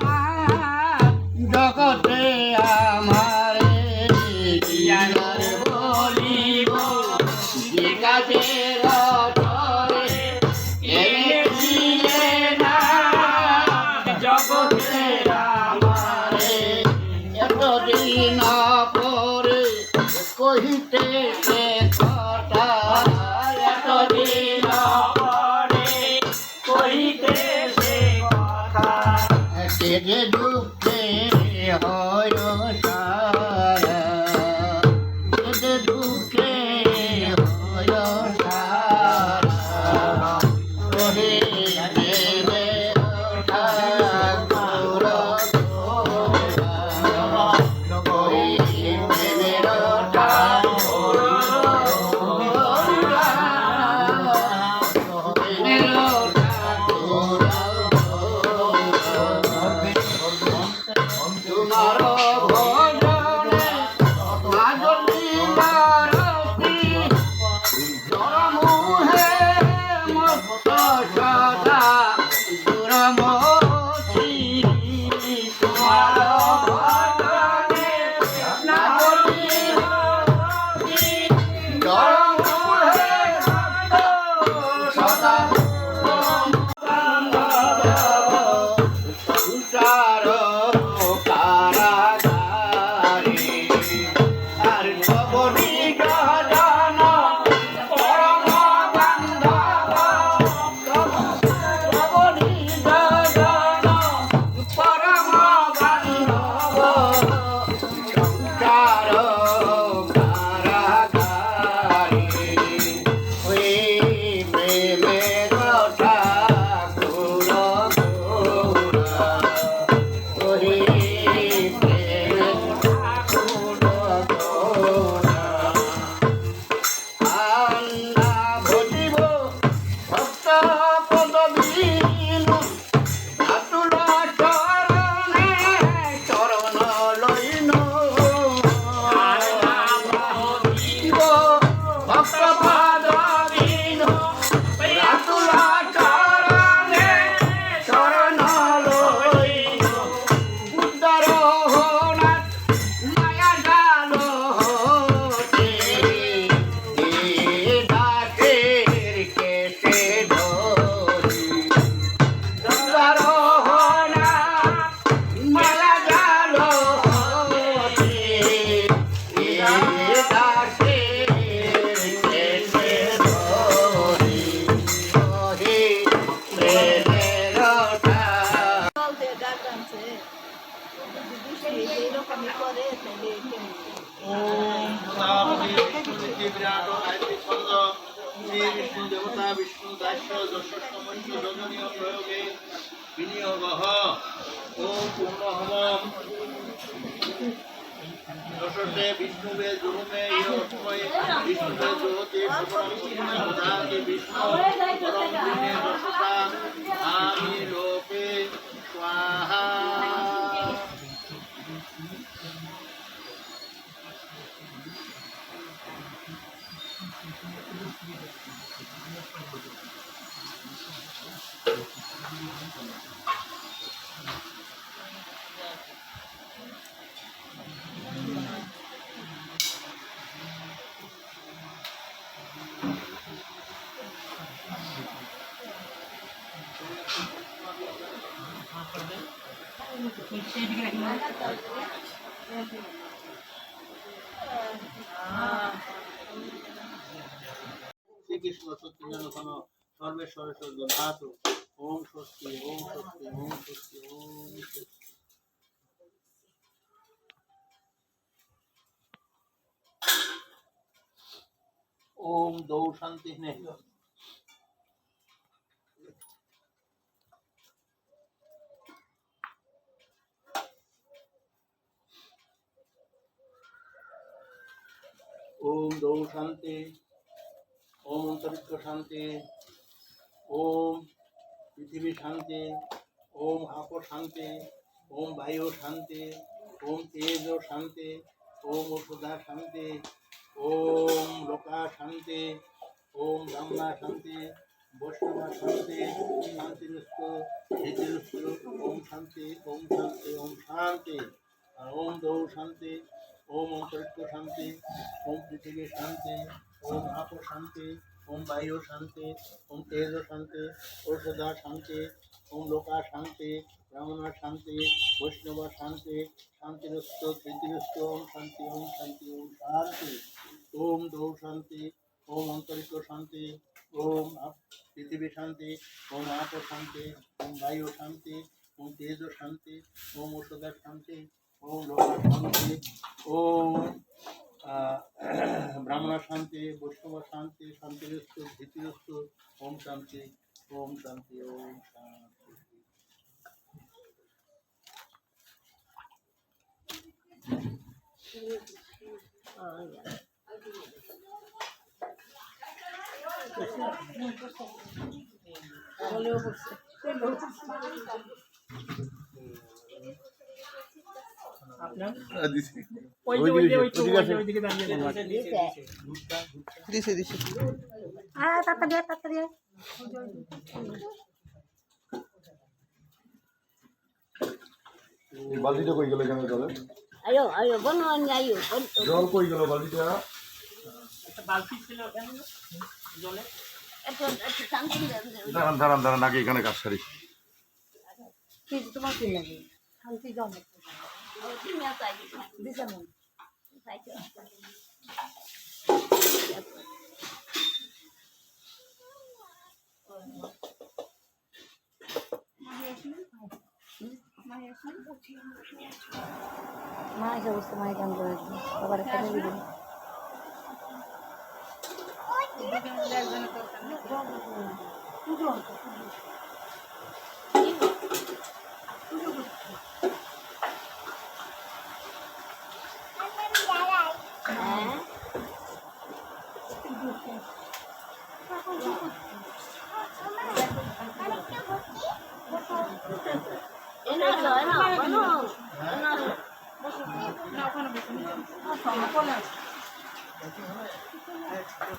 Bye. পেটে ঢুকতে হয় বিষ্ণু দেবতা বিষ্ণু দাস্য যশ সমস্ত যোজনীয় প্রয়োগে বিনিয়োগ ও পূর্ণহম যশসে বিষ্ণুবে যোগমে ইয়সময়ে বিষ্ণুবে যোগতে সুপরম সুপরম দাতে বিষ্ণু শ্রীকৃষ্ণ সত্যি যেন কোনো সর্বেশ্বরের সর্ব ধাতু ओम स्वस्ति ओम स्वस्ति ओम स्वस्ति ओम ओम दो शांति नहीं। ओम दो शांति, ओम अंतरिक्ष शांति, ओम পৃথিবী শান্তি ওম আপ শান্তি ওম বায়ু শান্তি ওম তেজ শান্তি ওম ওষুধা শান্তি ওম লোকা শান্তি ওম ব্রহ্মা শান্তি বৈষ্ণবা শান্তি শান্তি ওম শান্তি ওম শান্তি ওম শান্তি ওম দৌ শান্তি ওম অন্তরিক্ষ শান্তি ওম পৃথিবী শান্তি ওম আপ শান্তি ওম বায়ু শান্তি ওম তেজ শান্তি ঔষধা শান্তি ওম লোকা শান্তি ব্রাহ্মণা শান্তি বৈষ্ণব শান্তি শান্তিরস্ত ধৃতিরস্ত ওম শান্তি ওম শান্তি ওম শান্তি ওম দৌ শান্তি ওম অন্তরিক্ষ শান্তি ওম আপ- পৃথিবী শান্তি ওম আপ শান্তি ওম বায়ু শান্তি ওম তেজ শান্তি ওম ঔষধা শান্তি ওম লোকা শান্তি বৈষ্ণব শান্তি শান্তিরস্ত ধৃতিরস্ত ওম শান্তি ওম শান্তি ওম শান্তি। দিছে। দিছে আয় তাড়াতাড়ি আয়, তাড়াতাড়ি আয়। এই বালতিটা কই গেল এখানে জলে আয়ো আয়ো বনওয়ান আয়ো জল কই গেল বালতিটা? একটু শান্তি দেন, দেন। দাঁড়ান দাঁড়ান দাঁড়ান আগে এখানে কাজ সারি। কি তোমার কি লাগে? শান্তি দাও মা এসে বসে মায়ের গান করে বাবার কেন দিবেন হ্যাঁ vamos a